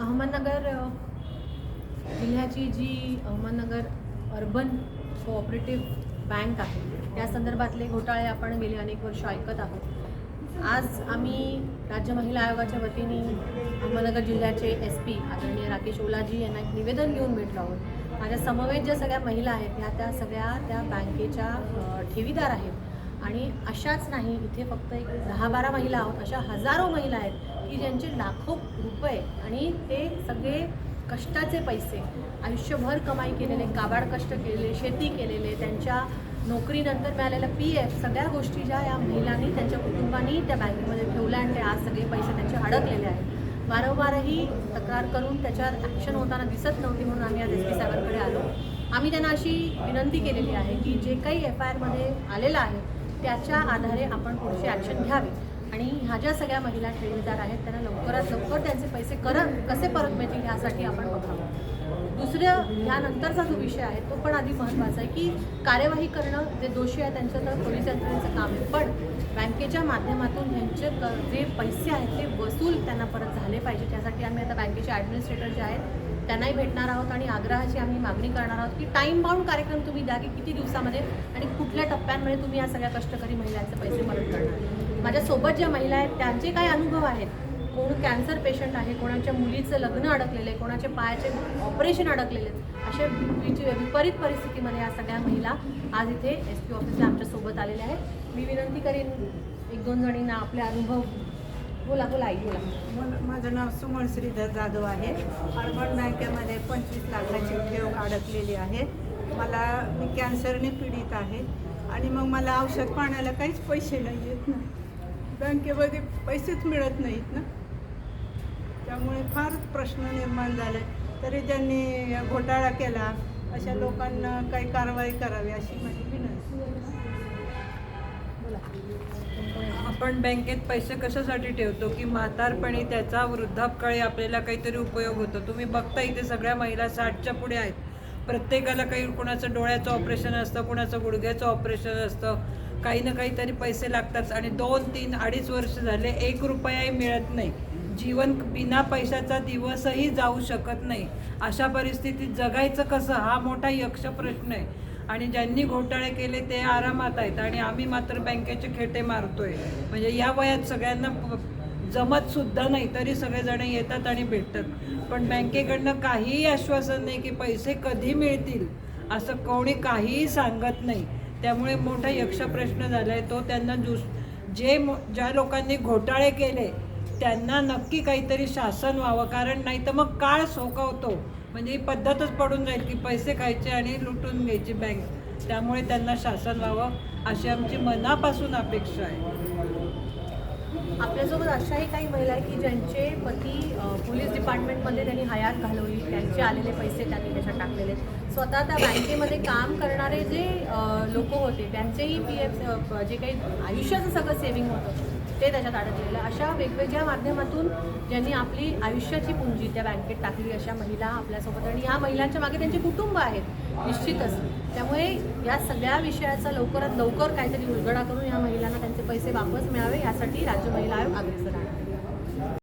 अहमदनगर जिल्ह्याची जी Ahmednagar urban cooperative bank आहे त्या संदर्भातले घोटाळे आपण गेली अनेक वर्ष ऐकत आहोत. आज आम्ही राज्य महिला आयोगाच्या वतीने अहमदनगर जिल्ह्याचे एस पी आदरणीय राकेश ओलाजी यांना एक निवेदन घेऊन भेटलो आहोत. माझ्या समवेत ज्या सगळ्या महिला आहेत ह्या त्या सगळ्या त्या बँकेच्या ठेवीदार आहेत. आणि अशाच नाही इथे फक्त एक दहा बारा महिला आहोत अशा हजारो महिला आहेत की ज्यांचे लाखो रुपये आणि ते सगळे कष्टाचे पैसे आयुष्यभर कमाई केलेले काबाड कष्ट केलेले शेती केलेले त्यांच्या नोकरीनंतर मिळालेल्या पी एफ सगळ्या गोष्टी ज्या या महिलांनी त्यांच्या कुटुंबानी त्या बँकेमध्ये ठेवल्या आणि ते आज सगळे पैसे त्यांचे अडकलेले आहेत. वारंवारही तक्रार करून त्याच्यावर ॲक्शन होताना दिसत नव्हती म्हणून आम्ही आज एस पी साहेबांकडे आलो. आम्ही त्यांना अशी विनंती केलेली आहे की जे काही एफ आय आरमध्ये आलेलं आहे त्याच्या आधारे आपण पुढची ॲक्शन घ्यावी. आणि ह्या ज्या सगळ्या महिला ठेवीदार आहेत त्यांना लवकरात लवकर त्यांचे पैसे करत कसे परत मिळतील यासाठी आपण बघावं. दुसरं ह्यानंतरचा जो विषय आहे तो पण आधी महत्त्वाचा आहे की कार्यवाही करणं जे दोषी आहे त्यांचं तर पोलीस यंत्रणेचं काम आहे. पण बँकेच्या माध्यमातून ह्यांचे जे पैसे आहेत ते वसूल त्यांना परत झाले पाहिजे त्यासाठी आम्ही आता बँकेचे ॲडमिनिस्ट्रेटर जे आहेत त्यांनाही भेटणार आहोत आणि आग्रहाची आम्ही मागणी करणार आहोत की टाईम बाउंड कार्यक्रम तुम्ही द्या की किती दिवसामध्ये आणि कुठल्या टप्प्यांमध्ये तुम्ही या सगळ्या कष्टकरी महिलांचे पैसे परत करणार. माझ्यासोबत ज्या महिला आहेत त्यांचे काय अनुभव आहेत? कोण कॅन्सर पेशंट आहे कोणाच्या मुलीचं लग्न अडकलेलं आहे कोणाचे पायाचे ऑपरेशन अडकलेले आहेत अशा विपरीत परिस्थितीमध्ये या सगळ्या महिला आज इथे एस पी ऑफिसला आमच्यासोबत आलेल्या आहेत. मी विनंती करेन एक दोन जणींना आपले अनुभव बोला बोला आई बोला. माझं नाव सुमन श्रीधर जाधव आहे. अर्बन बँकेमध्ये पंचवीस लाखाची ठेव अडकलेली आहे. मला मी कॅन्सरने पीडित आहे. आणि मग मला औषध पाण्याला काहीच पैसे नाही येत ना. बँकेमध्ये पैसेच मिळत नाहीत ना. त्यामुळे फार प्रश्न निर्माण झाले. तरी त्यांनी घोटाळा केला. अशा लोकांना काही कारवाई करावी अशी माझी विनंती बोला. आपण बँकेत पैसे कशासाठी ठेवतो? की म्हातारपणी त्याचा वृद्धापकाळी आपल्याला काहीतरी उपयोग होतो. तुम्ही बघता इथे सगळ्या महिला साठच्या पुढे आहेत. प्रत्येकाला काही कुणाचं डोळ्याचं ऑपरेशन असतं कुणाचं गुडघ्याचं ऑपरेशन असतं. काही ना काहीतरी पैसे लागतात आणि दोन तीन अडीच वर्ष झाले एक रुपयाही मिळत नाही. जीवन बिना पैशाचा दिवसही जाऊ शकत नाही. अशा परिस्थितीत जगायचं कसं? हा मोठा यक्ष प्रश्न आहे. आणि ज्यांनी घोटाळे केले ते आरामात आहेत. आणि आम्ही मात्र बँकेचे खेटे मारतोय. म्हणजे या वयात सगळ्यांना जमत सुद्धा नाही तरी सगळेजण येतात आणि भेटतात. पण बँकेकडनं काहीही आश्वासन नाही की पैसे कधी मिळतील असं कोणी काहीही सांगत नाही. त्यामुळे मोठा यक्ष प्रश्न झाला आहे तो त्यांना जुस जे ज्या लोकांनी घोटाळे केले त्यांना नक्की काहीतरी शासन व्हावं. कारण नाही तर मग काळ सोकवतो. म्हणजे ही पद्धतच पडून जाईल की पैसे खायचे आणि लुटून घ्यायची बँक त्यामुळे त्यांना शासन व्हावं अशी आमची मनापासून अपेक्षा आहे. आपल्यासोबत अशाही काही महिला आहे की ज्यांचे पती पोलीस डिपार्टमेंटमध्ये त्यांनी हयात घालवली त्यांचे आलेले पैसे त्यांनी त्याच्यात टाकलेले स्वतः त्या बँकेमध्ये काम करणारे जे लोक होते त्यांचेही पी एफ जे काही आयुष्याचं सगळं सेव्हिंग होतं ते त्याच्यात अडकलेलं अशा वेगवेगळ्या माध्यमातून ज्यांनी आपली आयुष्याची पुंजी त्या बँकेत टाकली अशा महिला आपल्यासोबत आणि या महिलांच्या मागे त्यांचे कुटुंब आहेत निश्चितच. त्यामुळे या सगळ्या विषयाचा लवकरात लवकर काहीतरी उलगडा करून या महिलांना त्यांचे पैसे वापस मिळावे यासाठी राज्य महिला आयोग अग्रेसर आहे.